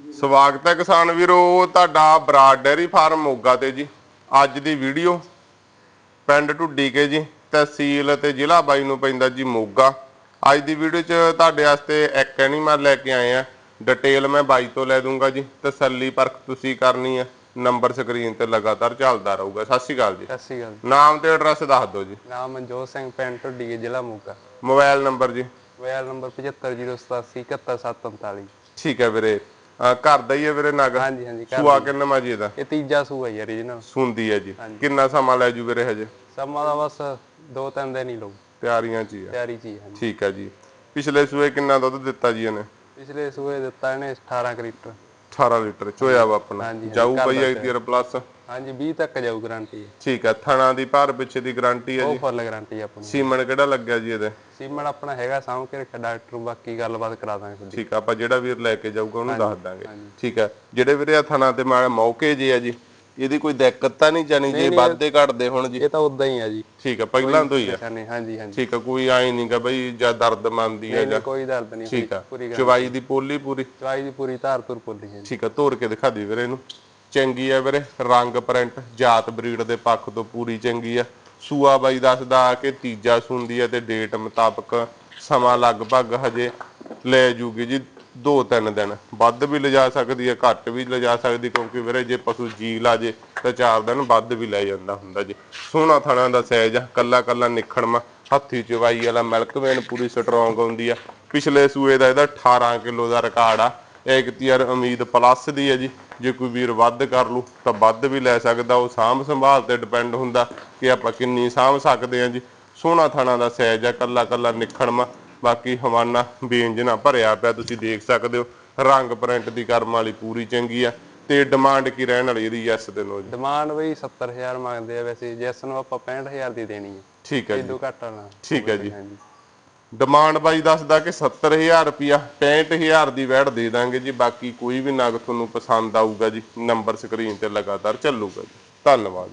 ਸਵਾਗਤ ਹੈ ਕਿਸਾਨ ਵੀਰੋ ਤੁਹਾਡਾ ਬਰਾਡ ਡੈਰੀ ਫਾਰਮ ਮੋਗਾ ਤੇ ਜੀ। ਅੱਜ ਦੀ ਵੀਡੀਓ ਪਿੰਡ ਢੁੱਡੀ ਕੇ ਜੀ ਤਹਿਸੀਲ ਤੇ ਜ਼ਿਲ੍ਹਾ ਬਾਈ ਨੂੰ ਪੈਂਦਾ ਜੀ ਮੋਗਾ। ਅੱਜ ਦੀ ਵੀਡੀਓ 'ਚ ਤੁਹਾਡੇ ਵਾਸਤੇ ਇੱਕ ਐਨੀਮਲ ਲੈ ਕੇ ਆਏ ਆ ਡਿਟੇਲ ਮੈਂ ਬਾਈ ਤੋਂ ਲੈ ਦੂੰਗਾ ਜੀ ਤਸੱਲੀ ਪਰਖ ਤੁਸੀਂ ਕਰਨੀ ਹੈ। ਨੰਬਰ ਸਕਰੀਨ ਤੇ ਲਗਾਤਾਰ ਚੱਲਦਾ ਰਹੂਗਾ। ਸਤਿ ਸ਼੍ਰੀ ਅਕਾਲ ਜੀ। ਸਤਿ ਸ਼੍ਰੀ ਅਕਾਲ ਨਾਮ ਤੇ ਐਡਰੈਸ ਦੱਸ ਦਿਓ ਜੀ। ਨਾਮ ਮਨਜੋਤ ਸਿੰਘ ਪਿੰਡ ਢੁੱਡੀ ਜ਼ਿਲ੍ਹਾ ਮੋਗਾ। ਮੋਬਾਈਲ ਨੰਬਰ ਜੀ। ਮੋਬਾਈਲ ਨੰਬਰ 75087 71745 ਠੀਕ ਹੈ ਵੀਰੇ। ਘਰ ਦਾ ਹੀ ਹੈ ਵੀਰੇ ਨਗ? ਹਾਂਜੀ ਹਾਂਜੀ ਘਰ ਸੂਆ ਕਿੰਨਾ ਮਾ ਜੀ ਇਹਦਾ? ਇਹ ਤੀਜਾ ਸੂਆ ਹੀ ਓਰੀਜਨਲ ਸੁੰਦੀ ਹੈ ਜੀ। ਕਿੰਨਾ ਸਮਾਂ ਲੈ ਜੂ ਵੀਰੇ ਹਜੇ? ਸਮਾਂ ਦਾ ਬਸ ਦੋ ਤਿੰਨ ਦਿਨ ਹੀ ਲਊ। ਤਿਆਰੀਆਂ ਚ ਹੀ ਆ। ਤਿਆਰੀ ਚੀ ਹਾਂਜੀ। ਠੀਕ ਹੈ ਜੀ। ਪਿਛਲੇ ਸੂਏ ਕਿੰਨਾ ਦੁੱਧ ਦਿੱਤਾ ਜੀ ਇਹਨੇ? ਪਿਛਲੇ ਸੂਏ ਦਿੱਤਾ ਇਹਨੇ 18 ਕੁ ਲੀਟਰ। 18 ਲੀਟਰ ਚੋਇਆ ਵਾ ਆਪਣਾ। ਜਾਊ ਬਈ ਦਾ ਐਕਟੀਅਰ ਪਲੱਸ ਹਾਂਜੀ 20 ਤੱਕ ਜਾਊ ਗਾਰੰਟੀ ਠੀਕ ਹੈ ਥਣਾ ਦੀ ਭਾਰ ਪਿੱਛੇ ਦੀ ਗਾਰੰਟੀ ਹੈ ਉਹ ਜੀ। ਫੁੱਲ ਗਾਰੰਟੀ ਆਪਣੀ। ਸੀਮਨ ਕਿਹੜਾ ਲੱਗਿਆ ਜੀ ਇਹਦੇ? ਸੀਮਨ ਆਪਣਾ ਹੈਗਾ ਸਾਂਭ ਕੇ ਰੱਖਿਆ ਡਾਕਟਰ ਨੂੰ ਬਾਕੀ ਗੱਲਬਾਤ ਕਰਾ ਦਾਂਗੇ ਠੀਕ ਆ ਆਪਾਂ ਜਿਹੜਾ ਵੀਰ ਲੈ ਕੇ ਜਾਊਗਾ ਉਹਨੂੰ ਦੱਸ ਦਾਂਗੇ। ਠੀਕ ਹੈ ਜਿਹੜੇ ਵੀਰੇ ਆ ਥਣਾ ਤੇ ਮੌਕੇ ਜੇ ਆ ਜੀ ਇਹਦੀ ਕੋਈ ਦਿੱਕਤ ਤਾਂ ਨਹੀਂ ਜਾਣੀ ਜੇ ਵੱਧਦੇ ਘਟਦੇ ਹੁਣ ਜੀ। ਇਹ ਤਾਂ ਉਦਾਂ ਹੀ ਆ ਜੀ। ਠੀਕ ਹੈ ਪਹਿਲਾਂ ਤੋਂ ਹੀ ਆ। ਹਾਂਜੀ ਹਾਂਜੀ। ਠੀਕ ਹੈ ਕੋਈ ਆਈ ਨਹੀਂਗਾ ਬਈ ਜਾਂ ਦਰਦ ਮੰਨਦੀ ਹੈ ਜਾਂ ਕੋਈ ਦਰਦ ਨਹੀਂ ਠੀਕ ਆ। ਚਵਾਈ ਦੀ ਪੋਲੀ ਪੂਰੀ। ਚਵਾਈ ਦੀ ਪੂਰੀ ਧਾਰ ਤੁਰ ਪੁੱਲੀ ਹੈ ਠੀਕ ਆ ਤੋੜ ਕੇ ਦਿਖਾ ਦੀ ਵੀਰੇ ਇਹਨੂੰ। ਚੰਗੀ ਹੈ ਵੀਰੇ, ਰੰਗ ਪ੍ਰਿੰਟ ਜਾਤ ਬਰੀਡ ਦੇ ਪੱਖ ਤੋਂ ਪੂਰੀ ਚੰਗੀ ਆ। ਸੂਆ ਬਾਈ ਦੱਸਦਾ ਕਿ ਤੀਜਾ ਸੁੰਦੀ ਆ ਤੇ ਡੇਟ ਮੁਤਾਬਕ ਸਮਾਂ ਲਗਭਗ ਹਜੇ ਲੈ ਜੂਗੀ ਜੀ ਦੋ ਤਿੰਨ ਦਿਨ। ਵੱਧ ਵੀ ਲਿਜਾ ਸਕਦੀ ਹੈ ਘੱਟ ਵੀ ਲਿਜਾ ਸਕਦੀ, ਕਿਉਂਕਿ ਵੀਰੇ ਜੇ ਪਸ਼ੂ ਜੀ ਲਾ ਜੇ, ਤਾਂ ਚਾਰ ਦਿਨ ਵੱਧ ਵੀ ਲੈ ਜਾਂਦਾ ਹੁੰਦਾ ਜੀ। ਸੋਹਣਾ ਥਣਾ ਦਾ ਸਾਈਜ਼ ਆ, ਕੱਲਾ ਕੱਲਾ ਨਿਖੜਮਾ ਹੱਥੀ ਚਵਾਈ ਵਾਲਾ ਮਿਲਕ ਵੇਨ ਪੂਰੀ ਸਟਰੋਂਗ ਹੁੰਦੀ ਆ। ਪਿਛਲੇ ਸੂਏ ਦਾ ਇਹਦਾ 18 ਕਿਲੋ ਦਾ ਰਿਕਾਰਡ ਆ। ਇੱਕ ਤੀਰ ਉਮੀਦ ਪਲੱਸ ਦੀ ਹੈ ਜੀ ਜੇ ਕੋਈ ਵੀਰ ਵੱਧ ਕਰ ਲੂ ਤਾਂ ਵੱਧ ਵੀ ਲੈ ਸਕਦਾ ਉਹ ਸਾਂਭ ਸੰਭਾਲ ਤੇ ਡਿਪੈਂਡ ਹੁੰਦਾ ਕਿ ਆਪਾਂ ਕਿੰਨੀ ਸਾਂਭ ਸਕਦੇ ਆ ਜੀ। ਸੋਹਣਾ ਥਾਣਾ ਦਾ ਸਾਈਜ਼ ਆ ਕੱਲਾ ਕੱਲਾ ਨਿਖੜਮਾ ਬਾਕੀ ਹਵਾਨਾ ਬੇਂਜ ਨਾਲ ਭਰਿਆ ਪਿਆ ਤੁਸੀਂ ਦੇਖ ਸਕਦੇ ਹੋ ਰੰਗ ਪ੍ਰਿੰਟ ਦੀ ਕਰਮ ਵਾਲੀ ਪੂਰੀ ਚੰਗੀ ਆ ਤੇ ਡਿਮਾਂਡ ਕੀ ਰਹਿਣ ਵਾਲੀ ਇਹਦੀ ਯੈਸ ਦੇ ਲੋ ਜੀ। ਡਿਮਾਂਡ ਬਈ 70000 ਮੰਗਦੇ ਆ ਵੈਸੇ ਜਿਸ ਨੂੰ ਆਪਾਂ 65000 ਦੀ ਦੇਣੀ ਹੈ ਠੀਕ ਹੈ ਜੀ। ਇਦੋਂ ਘੱਟ ਨਾ ਠੀਕ ਹੈ ਜੀ। ਡਿਮਾਂਡ ਬਾਈ ਦੱਸਦਾ ਕਿ 70000 ਰੁਪਿਆ 65000 ਦੀ ਵੈਟ ਦੇ ਦਾਂਗੇ ਜੀ, ਬਾਕੀ ਕੋਈ ਵੀ ਨਗ ਤੁਹਾਨੂੰ ਪਸੰਦ ਆਊਗਾ ਜੀ, ਨੰਬਰ ਸਕਰੀਨ ਤੇ ਲਗਾਤਾਰ ਚੱਲੂਗਾ ਜੀ। ਧੰਨਵਾਦ